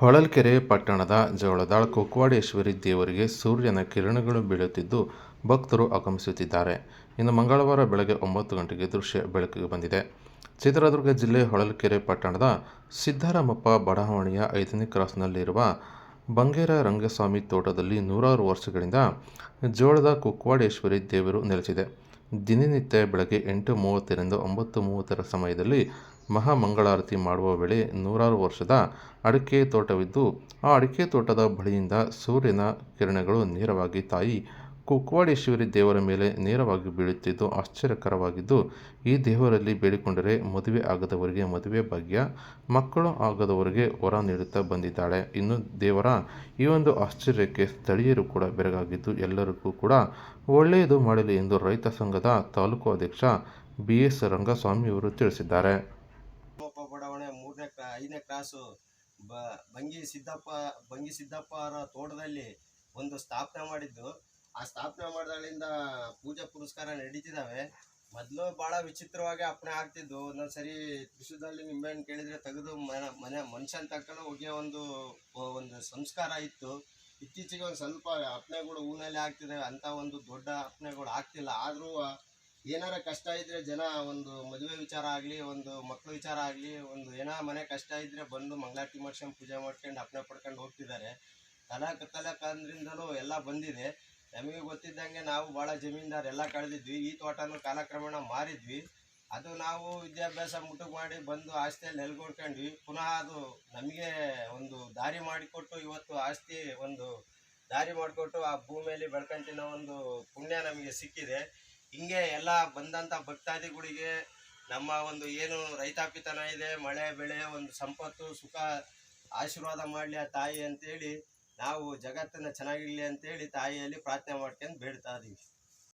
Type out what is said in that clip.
ಹೊಳಲ್ಕೆರೆ ಪಟ್ಟಣದ ಜೋಳದಾಳ್ ಕುಕ್ವಾಡೇಶ್ವರಿ ದೇವರಿಗೆ ಸೂರ್ಯನ ಕಿರಣಗಳು ಬೀಳುತ್ತಿದ್ದು ಭಕ್ತರು ಆಗಮಿಸುತ್ತಿದ್ದಾರೆ. ಇನ್ನು ಮಂಗಳವಾರ ಬೆಳಗ್ಗೆ ಒಂಬತ್ತು ಗಂಟೆಗೆ ದೃಶ್ಯ ಬೆಳಕಿಗೆ ಬಂದಿದೆ. ಚಿತ್ರದುರ್ಗ ಜಿಲ್ಲೆ ಹೊಳಲ್ಕೆರೆ ಪಟ್ಟಣದ ಸಿದ್ದರಾಮಪ್ಪ ಬಡಾವಣೆಯ ಐದನೇ ಕ್ರಾಸ್ನಲ್ಲಿರುವ ಬಂಗೇರ ರಂಗಸ್ವಾಮಿ ತೋಟದಲ್ಲಿ ನೂರಾರು ವರ್ಷಗಳಿಂದ ಜೋಳದ ಕುಕ್ವಾಡೇಶ್ವರಿ ದೇವರು ನೆಲೆಸಿದೆ. ದಿನನಿತ್ಯ ಬೆಳಗ್ಗೆ ಎಂಟು ಮೂವತ್ತರಿಂದ ಒಂಬತ್ತು ಮೂವತ್ತರ ಸಮಯದಲ್ಲಿ ಮಹಾಮಂಗಳಾರತಿ ಮಾಡುವ ವೇಳೆ ನೂರಾರು ವರ್ಷದ ಅಡಿಕೆ ತೋಟವಿದ್ದು, ಆ ಅಡಿಕೆ ತೋಟದ ಬಳಿಯಿಂದ ಸೂರ್ಯನ ಕಿರಣಗಳು ನೇರವಾಗಿ ತಾಯಿ ಕುಕ್ವಾಡೇಶ್ವರಿ ದೇವರ ಮೇಲೆ ನೇರವಾಗಿ ಬೀಳುತ್ತಿದ್ದು, ಆಶ್ಚರ್ಯಕರವಾಗಿದ್ದು, ಈ ದೇವರಲ್ಲಿ ಬೇಡಿಕೊಂಡರೆ ಮದುವೆ ಆಗದವರಿಗೆ ಮದುವೆ ಭಾಗ್ಯ, ಮಕ್ಕಳು ಆಗದವರಿಗೆ ವರ ನೀಡುತ್ತಾ ಬಂದಿದ್ದಾಳೆ. ಇನ್ನು ದೇವರ ಈ ಒಂದು ಆಶ್ಚರ್ಯಕ್ಕೆ ಸ್ಥಳೀಯರು ಕೂಡ ಬೆರಗಾಗಿದ್ದು, ಎಲ್ಲರಿಗೂ ಕೂಡ ಒಳ್ಳೆಯದು ಮಾಡಲಿ ಎಂದು ರೈತ ಸಂಘದ ತಾಲೂಕು ಅಧ್ಯಕ್ಷ ಬಿ ಎಸ್ ರಂಗಸ್ವಾಮಿಯವರು ತಿಳಿಸಿದ್ದಾರೆ. ಐದನೇ ಕ್ರಾಸು ಬ, ಬಂಗಿ ಸಿದ್ದಪ್ಪ ಬಂಗಿ ಸಿದ್ದಪ್ಪ ಅವರ ತೋಟದಲ್ಲಿ ಒಂದು ಸ್ಥಾಪನೆ ಮಾಡಿದ್ದು. ಆ ಸ್ಥಾಪನೆ ಮಾಡಿದಾಳಿಂದ ಪೂಜೆ ಪುರಸ್ಕಾರ ನಡೀತಿದ್ದಾವೆ ಮೊದಲು ಭಾಳ ವಿಚಿತ್ರವಾಗಿ ಅಪ್ಪಣೆ ಆಗ್ತಿದ್ದು ಒಂದೊಂದು ಸರಿ ತ್ರಿಶೂಲದಲ್ಲಿ ನಿಂಬೆಹಣ್ಣು ಕೇಳಿದರೆ ತೆಗೆದು ಮನೆ ಮನೆ, ಮನುಷ್ಯನ ತಕ್ಕಲು ಹೋಗಿಯೋ ಒಂದು ಒಂದು ಸಂಸ್ಕಾರ ಇತ್ತು. ಇತ್ತೀಚೆಗೆ ಒಂದು ಸ್ವಲ್ಪ ಅಪ್ಪಣೆಗಳು ಹೂನಲ್ಲಿ ಆಗ್ತಿದ್ದಾವೆ ಅಂಥ ಒಂದು ದೊಡ್ಡ ಅಪ್ಪಣೆಗಳು ಆಗ್ತಿಲ್ಲ. ಆದರೂ ಏನಾರ ಕಷ್ಟ ಇದ್ರೆ ಜನ ಒಂದು ಮದುವೆ ವಿಚಾರ ಆಗಲಿ, ಒಂದು ಮಕ್ಕಳು ವಿಚಾರ ಆಗಲಿ, ಒಂದು ಏನೋ ಮನೆ ಕಷ್ಟ ಇದ್ರೆ ಬಂದು ಮಂಗಳಾರತಿ ಮಾಡ್ಸ್ಕೊಂಡು ಪೂಜೆ ಮಾಡ್ಕೊಂಡು ಅಪ್ಪಣೆ ಪಡ್ಕೊಂಡು ಹೋಗ್ತಿದ್ದಾರೆ. ತಲಕ ತಲಕಂದ್ರಿಂದಲೂ ಎಲ್ಲ ಬಂದಿದೆ. ನಮಗೆ ಗೊತ್ತಿದ್ದಂಗೆ ನಾವು ಭಾಳ ಜಮೀನ್ದಾರ್ ಎಲ್ಲ ಕಳೆದಿದ್ವಿ. ಈ ತೋಟನೂ ಕಾಲಕ್ರಮೇಣ ಮಾರಿದ್ವಿ. ಅದು ನಾವು ವಿದ್ಯಾಭ್ಯಾಸ ಮುಟುಕು ಮಾಡಿ ಬಂದು ಆಸ್ತಿಯಲ್ಲಿ ನೆಲೆಗೊಳ್ಕೊಂಡ್ವಿ ಪುನಃ ಅದು ನಮಗೆ ಒಂದು ದಾರಿ ಮಾಡಿಕೊಟ್ಟು ಇವತ್ತು ಆಸ್ತಿ ಒಂದು ದಾರಿ ಮಾಡಿಕೊಟ್ಟು ಆ ಭೂಮಿಯಲ್ಲಿ ಬೆಳ್ಕೊಂತಿನ ಒಂದು ಪುಣ್ಯ ನಮಗೆ ಸಿಕ್ಕಿದೆ. ಹಿಂಗೆ ಎಲ್ಲ ಬಂದಂಥ ಭಕ್ತಾದಿಗಳಿಗೆ ನಮ್ಮ ಒಂದು ಏನು ರೈತಾಪಿತನ ಇದೆ, ಮಳೆ, ಬೆಳೆ, ಒಂದು ಸಂಪತ್ತು, ಸುಖ ಆಶೀರ್ವಾದ ಮಾಡಲಿ ಆ ತಾಯಿ ಅಂತೇಳಿ ನಾವು ಜಗತ್ತನ್ನು ಚೆನ್ನಾಗಿರ್ಲಿ ಅಂತೇಳಿ ತಾಯಿಯಲ್ಲಿ ಪ್ರಾರ್ಥನೆ ಮಾಡ್ಕೊಂಡು ಬೇಡ್ತಾ ಇದೀವಿ.